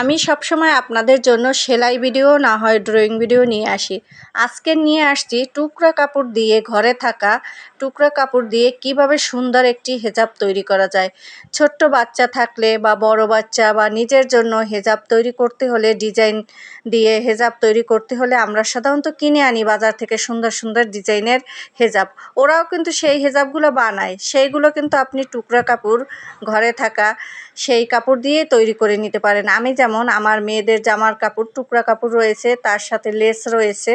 আমি সবসময় আপনাদের জন্য সেলাই ভিডিও, না হয় ড্রয়িং ভিডিও নিয়ে আসি। আজকে নিয়ে আসছি টুকরা কাপড় দিয়ে ঘরে থাকা টুকরা কাপড় দিয়ে কীভাবে সুন্দর একটি হেজাব তৈরি করা যায়। ছোট্ট বাচ্চা থাকলে বা বড় বাচ্চা বা নিজের জন্য হেজাব তৈরি করতে হলে, ডিজাইন দিয়ে হেজাব তৈরি করতে হলে আমরা সাধারণত কিনে আনি বাজার থেকে সুন্দর সুন্দর ডিজাইনের হেজাব। ওরাও কিন্তু সেই হেজাবগুলো বানায়। সেইগুলো কিন্তু আপনি টুকরা কাপড় ঘরে থাকা সেই কাপড় দিয়ে তৈরি করে নিতে পারেন। আমি যেমন আমার মেয়েদের জামার কাপড়, টুকরা কাপড় রয়েছে, তার সাথে লেস রয়েছে।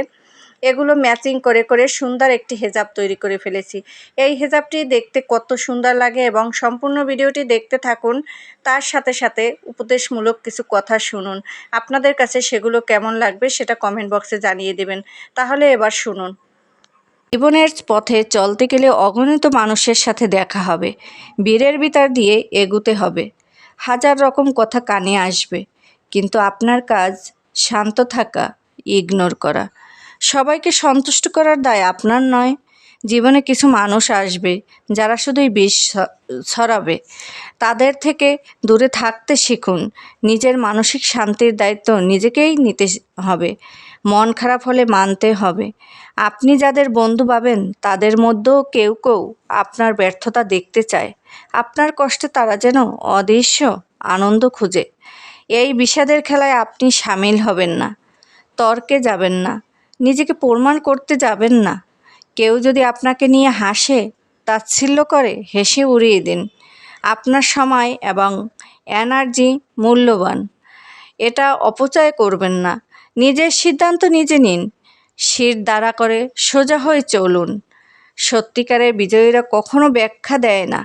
এগুলো ম্যাচিং করে করে সুন্দর একটি হেজাব তৈরি করে ফেলেছি। এই হেজাবটি দেখতে কত সুন্দর লাগে এবং সম্পূর্ণ ভিডিওটি দেখতে থাকুন। তার সাথে সাথে উপদেশমূলক কিছু কথা শুনুন। আপনাদের কাছে সেগুলো কেমন লাগবে সেটা কমেন্ট বক্সে জানিয়ে দেবেন। তাহলে এবার শুনুন। জীবনের পথে চলতে গেলে অগণিত মানুষের সাথে দেখা হবে। বীরের ভিতর দিয়ে এগুতে হবে। হাজার রকম কথা কানে আসবে। কিন্তু আপনার কাজ শান্ত থাকা, ইগনোর করা। সবাইকে সন্তুষ্ট করার দায় আপনার নয়। জীবনে কিছু মানুষ আসবে যারা শুধুই বিষ ছড়াবে। তাদের থেকে দূরে থাকতে শিখুন। নিজের মানসিক শান্তির দায়িত্ব নিজেকেই নিতে হবে। মন খারাপ হলে মানতে হবে। আপনি যাদের বন্ধু পাবেন তাদের মধ্যেও কেউ কেউ আপনার ব্যর্থতা দেখতে চায়। আপনার কষ্টে তারা যেন অদৃশ্য, আনন্দ খুঁজে। এই বিষাদের খেলায় আপনি সামিল হবেন না, তর্কে যাবেন না, নিজেকে প্রমাণ করতে যাবেন না। কেউ যদি আপনাকে নিয়ে হাসে, তাচ্ছিল্য করে, হেসে উড়িয়ে দিন। আপনার সময় এবং এনার্জি মূল্যবান। এটা অপচয় করবেন না। নিজের সিদ্ধান্ত নিজে নিন। শির দ্বারা করে সোজা হয়ে চলুন। সত্যিকারের বিজয়ীরা কখনো ব্যাখ্যা দেয় না।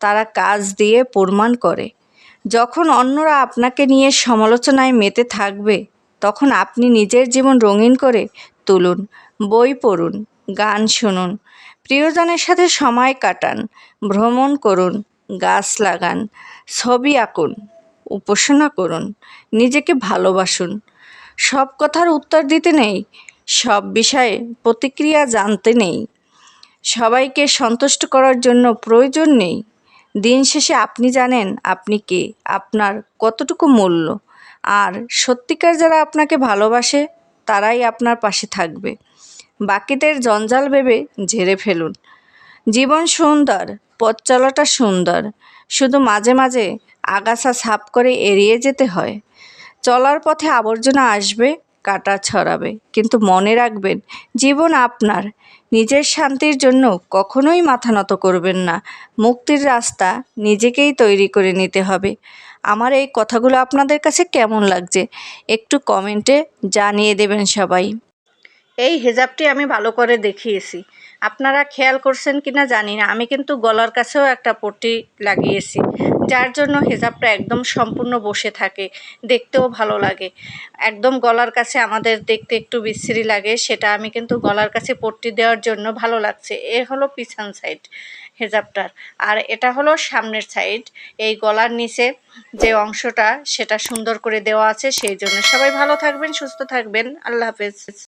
তারা কাজ দিয়ে প্রমাণ করে। যখন অন্যরা আপনাকে নিয়ে সমালোচনায় মেতে থাকবে, তখন আপনি নিজের জীবন রঙিন করে তুলুন, বই পড়ুন, গান শুনুন, প্রিয়জনের সাথে সময় কাটান, ভ্রমণ করুন, গাছ লাগান, ছবি আঁকুন, উপাসনা করুন, নিজেকে ভালোবাসুন। সব কথার উত্তর দিতে নেই, সব বিষয়ে প্রতিক্রিয়া জানতে নেই। সবাইকে সন্তুষ্ট করার জন্য প্রয়োজন নেই। দিন শেষে আপনি জানেন আপনি কে, আপনার কতটুকু মূল্য। আর সত্যিকার যারা আপনাকে ভালোবাসে, তারাই আপনার পাশে থাকবে। বাকিদের জঞ্জাল ভেবে ঝেড়ে ফেলুন। জীবন সুন্দর, পথ চলাটা সুন্দর। শুধু মাঝে মাঝে আগাছা সাফ করে এড়িয়ে যেতে হয়। চলার পথে আবর্জনা আসবে কাটা ছড়াবে। কিন্তু মনে রাখবেন, জীবন আপনার। নিজের শান্তির জন্য কখনোই মাথা নত করবেন না। মুক্তির রাস্তা নিজেকেই তৈরি করে নিতে হবে। আমার এই কথাগুলো আপনাদের কাছে কেমন লাগছে, একটু কমেন্টে জানিয়ে দেবেন সবাই। এই হেজাবটি আমি ভালো করে দেখিয়েছি। আপনারা খেয়াল করছেন কিনা জানি না। আমি কিন্তু গলার কাছেও একটা পট্টি লাগিয়েছি, যার জন্য হেজাবটা একদম সম্পূর্ণ বসে থাকে, দেখতেও ভালো লাগে। একদম গলার কাছে আমাদের দেখতে একটু বিশ্রী লাগে, সেটা আমি কিন্তু গলার কাছে পট্টি দেওয়ার জন্য ভালো লাগছে। এ হলো পিছন সাইড হেজাবটার। আর এটা হলো সামনের সাইড এই গলার নিচে যে অংশটা, সেটা সুন্দর করে দেওয়া আছে, সেই জন্য সবাই ভালো থাকবেন, সুস্থ থাকবেন। আল্লাহ হাফেজ।